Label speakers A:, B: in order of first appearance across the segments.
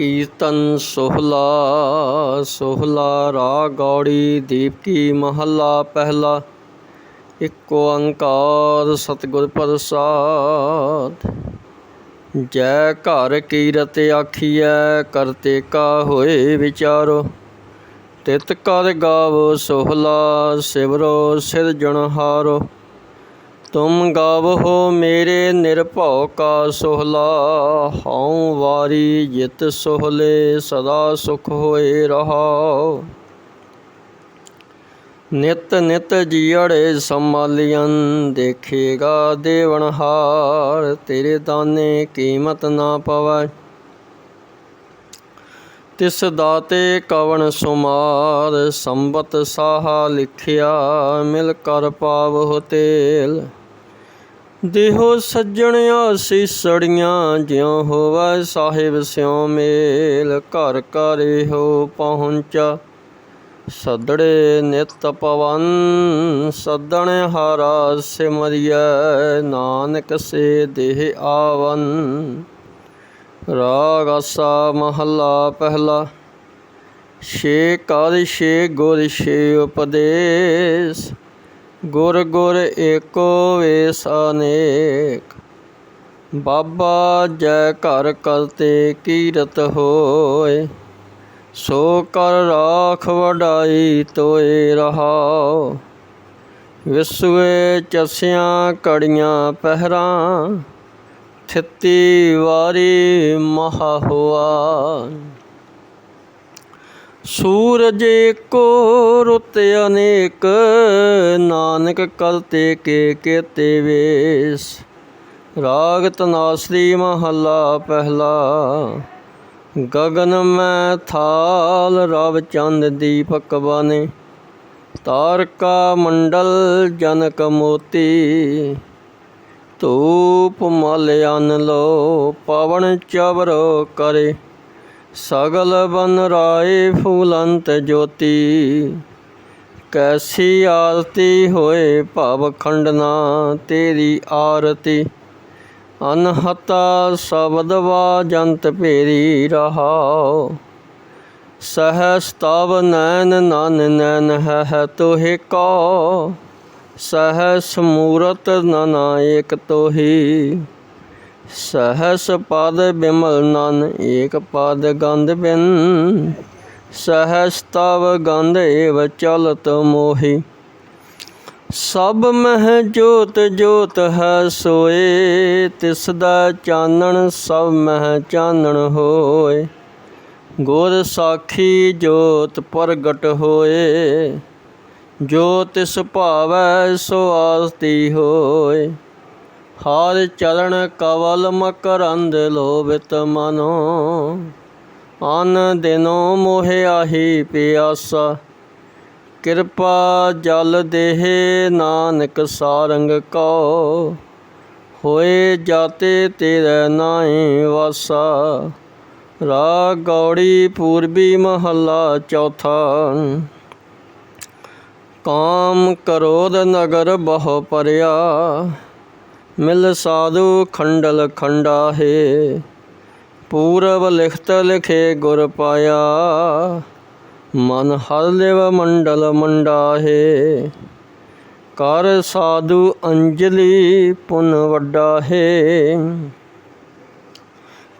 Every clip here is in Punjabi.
A: ਕੀਰਤਨ ਸੋਹਲਾ ਸੋਹਲਾ ਰਾਗ ਗੌੜੀ ਦੀਪਕੀ ਮਹੱਲਾ ਪਹਿਲਾ। ਇੱਕ ਓੰਕਾਰ ਸਤਿਗੁਰ ਪ੍ਰਸਾਦ। ਜੈ ਘਰ ਕੀਰਤ ਆਖੀਐ ਕਰਤੇ ਕਾ ਹੋਏ ਵਿਚਾਰੋ। ਤਿਤ ਕਰ ਗਾਵੋ ਸੋਹਲਾ, ਸਿਵਰੋ ਸਿਰਜਣਹਾਰੋ ਤੁਮ ਗਾਵੋ ਮੇਰੇ ਨਿਰਭਉ ਕਾ ਸੋਹਲਾ, ਹਉ ਵਾਰੀ ਜਿਤ ਸੋਹਲੇ ਸਦਾ ਸੁਖ ਹੋਏ ਰਹਾਉ ਨਿਤ ਨਿਤ ਜੀੜੇ ਸੰਭਾਲਿਆਂ ਦੇਖੇਗਾ ਦੇਵਨਹਾਰ ਤੇਰੇ ਦਾਨੇ ਕੀਮਤ ਨਾ ਪਵੈ। ਤਿਸ ਦਾਤੇ ਕਵਣ ਸੁਮਾਰ, ਸੰਬਤ ਸਾਹਾ ਲਿਖਿਆ, ਮਿਲ ਕਰ ਪਾਵਹੁ ਤੇਲ। ਦੇਹੋ ਸੱਜਣਿਆ ਸੀਸੜੀਆਂ ਜਿਉ ਹੋਵੈ ਸਾਹਿਬ ਸਿਉ ਮੇਲ, ਘਰ ਘਰ ਇਹੋ ਪਹੁੰਚਾ। ਸਦੜੇ ਨਿਤ ਪਵਨ, ਸਦਣ ਹਾਰਾ ਸਿਮਰਿਐ, ਨਾਨਕ ਸੇ ਦੇਹ ਆਵਨ। ਰਾਗ ਆਸਾ ਮਹੱਲਾ ਪਹਿਲਾ, ਛੇ ਕਰ ਛੇ ਗੁਰ, ਛੇ ਉਪਦੇਸ਼। ਗੁਰ ਗੁਰ ਏਕੋ ਵੇਸ ਅਨੇਕ ਬਾਬਾ ਜੈ ਘਰ ਕਰਤੇ ਕੀਰਤ ਹੋਏ, ਸੋ ਕਰ ਰਾਖ ਵਡਾਈ ਤੋਏ ਰਹਾਉ, ਵਿਸਵੇ ਚਸਿਆਂ ਕੜੀਆਂ ਪਹਿਰਾਂ ਥਿੱਤੀ ਵਾਰੀ ਮਹਾ ਹੋਆ। ਸੂਰਜ ਕੋ ਰੁੱਤ ਅਨੇਕ, ਨਾਨਕ ਕਰਤੇ ਕੇ ਕੇਤੇ ਵੇਸ। ਰਾਗ ਤਨਾਸਰੀ ਮਹੱਲਾ ਪਹਿਲਾ, ਗਗਨ ਮੈਂ ਥਾਲ ਰਵ ਚੰਦ ਦੀਪਕ ਬਾਨੇ। ਤਾਰਕਾ ਮੰਡਲ ਜਨਕ ਮੋਤੀ, ਧੂਪ ਮਲ ਅਨ ਲੋ, ਪਵਨ ਚਵਰੋ ਕਰੇ। ਸਗਲ ਬਨ ਰਾਏ ਫੂਲੰਤ ਜੋਤੀ, ਕੈਸੀ ਆਰਤੀ ਹੋਏ ਭਵ ਖੰਡਨਾ ਤੇਰੀ ਆਰਤੀ। ਅਨਹਤਾ ਸ਼ਬਦ ਵਾਜੰਤ ਭੇਰੀ ਰਹਾਉ, ਸਹਸ ਤਵ ਨੈਨ ਨਨ ਨੈਨ ਹੈ ਹੈ ਤੋਹਿ ਕੋ, ਸਹਸ ਮੂਰਤ ਨਨਾ ਏਕ ਤੋਹੀ। ਸਹਸ ਪਦ ਬਿਮਲ ਨਨ, ਏਕ ਪਦ ਗੰਧ ਬਿਨ। ਸਹਸ ਤਵ ਗੰਧ ਏਵ ਚਲਤ ਮੋਹੀ। ਸਭ ਮਹਿ ਜੋਤ ਜੋਤ ਹੈ ਸੋਏ, ਤਿਸ ਦਾ ਚਾਨਣ ਸਭ ਮਹਿ ਚਾਨਣ ਹੋਏ। ਗੁਰ ਸਾਖੀ ਜੋਤ ਪ੍ਰਗਟ ਹੋਏ, ਜੋ ਤਿਸ ਭਾਵੈ ਸੋ ਆਸਤੀ ਹੋਏ। ਹਰ ਚਰਨ ਕਵਲ ਮਕਰੰਦ ਲੋਭਿਤ ਮਨੋ। ਅਨ ਦਿਨੋ ਮੋਹਿ ਆਹੀ ਪਿਆਸਾ। ਕਿਰਪਾ ਜਲ ਦੇਹ ਨਾਨਕ ਸਾਰੰਗ ਕੋ। ਹੋਏ ਜਾਤੇ ਤੇਰੇ ਨਾਹੀ ਵਾਸਾ। ਰਾ ਗੌੜੀ ਪੂਰਬੀ ਮਹੱਲਾ ਚੌਥਾ। ਕਾਮ ਕਰੋਧ ਨਗਰ ਬਹੁ ਪਰਿਆ। ਮਿਲ ਸਾਧੂ ਖੰਡਲ ਖੰਡਾ ਹੈ ਪੂਰਬ ਲਿਖਤ ਲਿਖੇ ਗੁਰ ਪਾਇਆ, ਮਨ ਹਰ ਲਿਵ ਮੰਡਲ ਮੰਡਾ ਹੈ ਕਰ ਸਾਧੂ ਅੰਜਲੀ ਪੁਨ ਵੱਡਾ ਹੈ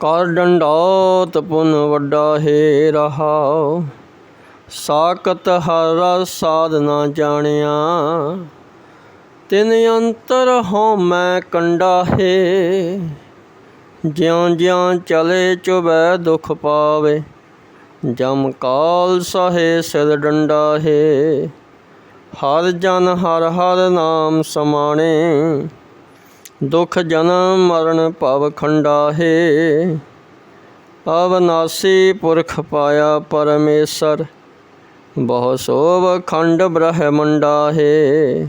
A: ਕਰ ਡੰਡੋਤ ਪੁਨ ਵੱਡਾ ਹੈ ਰਹਾਉ। ਸਾਕਤ ਹਰ ਸਾਧਨਾ ਜਾਣਿਆ ਤਿਨ ਅੰਤਰ ਹਉ ਮੈਂ ਕੰਡਾ ਹੈ। ਜਿਉ ਜਿਉ ਚਲੇ ਚੁਬੈ ਦੁਖ ਪਾਵੇ। ਜਮ ਕਾਲ ਸਹੇ ਸਿਰ ਡੰਡਾ ਹੈ। ਹਰ ਜਨ ਹਰ ਹਰ ਨਾਮ ਸਮਾਣੇ। ਦੁਖ ਜਨਮ ਮਰਨ ਭਵ ਖੰਡਾ ਹੈ। ਅਵਨਾਸੀ ਪੁਰਖ ਪਾਇਆ ਪਰਮੇਸ਼ਰ। ਬਹੁ ਸੋਭ ਖੰਡ ਬ੍ਰਹਮੰਡਾ ਹੈ।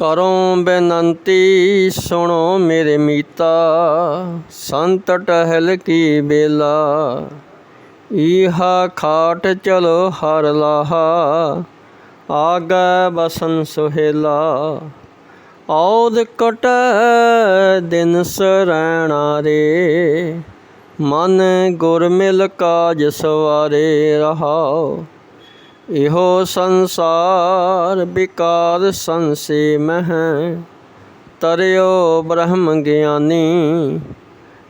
A: ਕਰੋ ਬੇਨੰਤੀ ਸੁਣੋ ਮੇਰੇ ਮੀਤਾ, ਸੰਤ ਟਹਿਲ ਕੀ ਬੇਲਾ। ਈਹਾ ਖਾਟ ਚਲੋ ਹਰ ਲਾਹਾ, ਆਗੈ ਬਸਨ ਸੁਹੇਲਾ। ਔਦ ਕਟ ਦਿਨ ਸਰੈਣਾ ਰੇ, ਮਨ ਗੁਰ ਮਿਲ ਕਾਜ ਸਵਾਰੇ ਰਹਾਓ। ਇਹੋ ਸੰਸਾਰ ਵਿਕਾਰ ਸੰਸੇ ਮਹਿ, ਤਰਿਓ ਬ੍ਰਹਮ ਗਿਆਨੀ,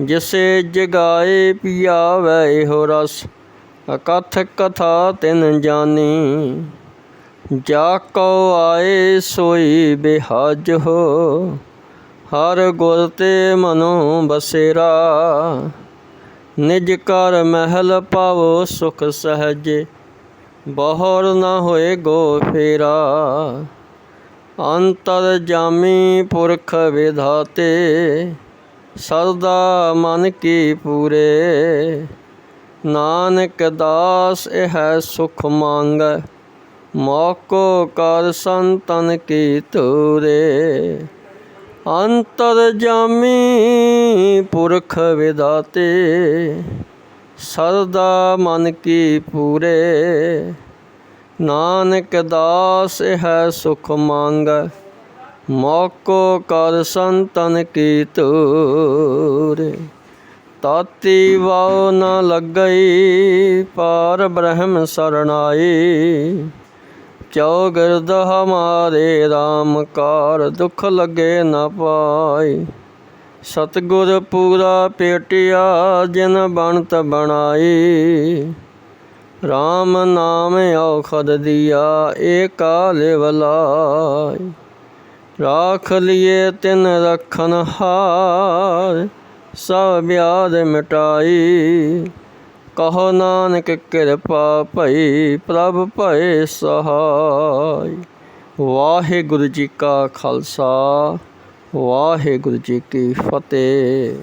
A: ਜਿਸੇ ਜਗਾਏ ਪਿਆਵੈ ਇਹੋ ਰਸ, ਅਕਥ ਕਥਾ ਤਿਨ ਜਾਣੀ ਜਾ ਕੋ ਆਏ ਸੋਈ ਬਿਹਾਜ ਹੋ, ਹਰ ਗੁਰ ਤੇ ਮਨੋ ਬਸੇਰਾ। ਨਿਜ ਕਰ ਮਹਿਲ ਪਾਵੋ ਸੁਖ ਸਹਜੇ ਬਹਰ ਨਾ ਹੋਏ ਗੋ ਫੇਰਾ। ਅੰਤਰ ਜਾਮੀ ਪੁਰਖ ਵਿਧਾਤੇ, ਸਰਦਾ ਮਨ ਕੀ ਪੂਰੇ। ਨਾਨਕ ਦਾਸ ਇਹ ਸੁਖ ਮੰਗੈ, ਮੋਕੋ ਕਰ ਸੰਤਨ ਕੀ ਤੂਰੇ ਅੰਤਰ ਜਾਮੀ ਪੁਰਖ ਵਿਦਾਤੇ ਸਰਦਾ ਮਨ ਕੀ ਪੂਰੇ। ਨਾਨਕ ਦਾਸ ਹੈ ਸੁਖ ਮੰਗ, ਮੋਕੋ ਕਰ ਸੰਤਨ ਕੀ ਤੂਰੇ ਤਾਤੀ ਵਾਉ ਨ ਲੱਗਈ, ਪਾਰ ਬ੍ਰਹਮ ਸਰਣਾਈ। ਚੌਗਿਰਦ ਹਮਾਰੇ RAM ਕਾਰ ਦੁਖ ਲਗੇ ਨ ਪਾਈ। ਸਤਗੁਰ ਪੂਰਾ ਪੇਟਿਆ, ਜਿਨ ਬਣਤ ਬਣਾਈ। RAM ਨਾਮ ਔਖਦ ਦਿਆ ਏਕਾ ਲਿਵਲਾਈ ਰਾਖ ਲਿਏ ਤਿਨ ਰਖਨ ਹਾਰ, ਸਭ ਬਿਆਦ ਮਿਟਾਈ। ਕਹੋ ਨਾਨਕ ਕਿਰਪਾ ਭਈ, ਪ੍ਰਭ ਭਏ ਸਹਾਈ। ਵਾਹਿਗੁਰੂ ਜੀ ਕਾ ਖਾਲਸਾ। ਵਾਹਿਗੁਰੂ ਜੀ ਕੀ ਫਤਿਹ।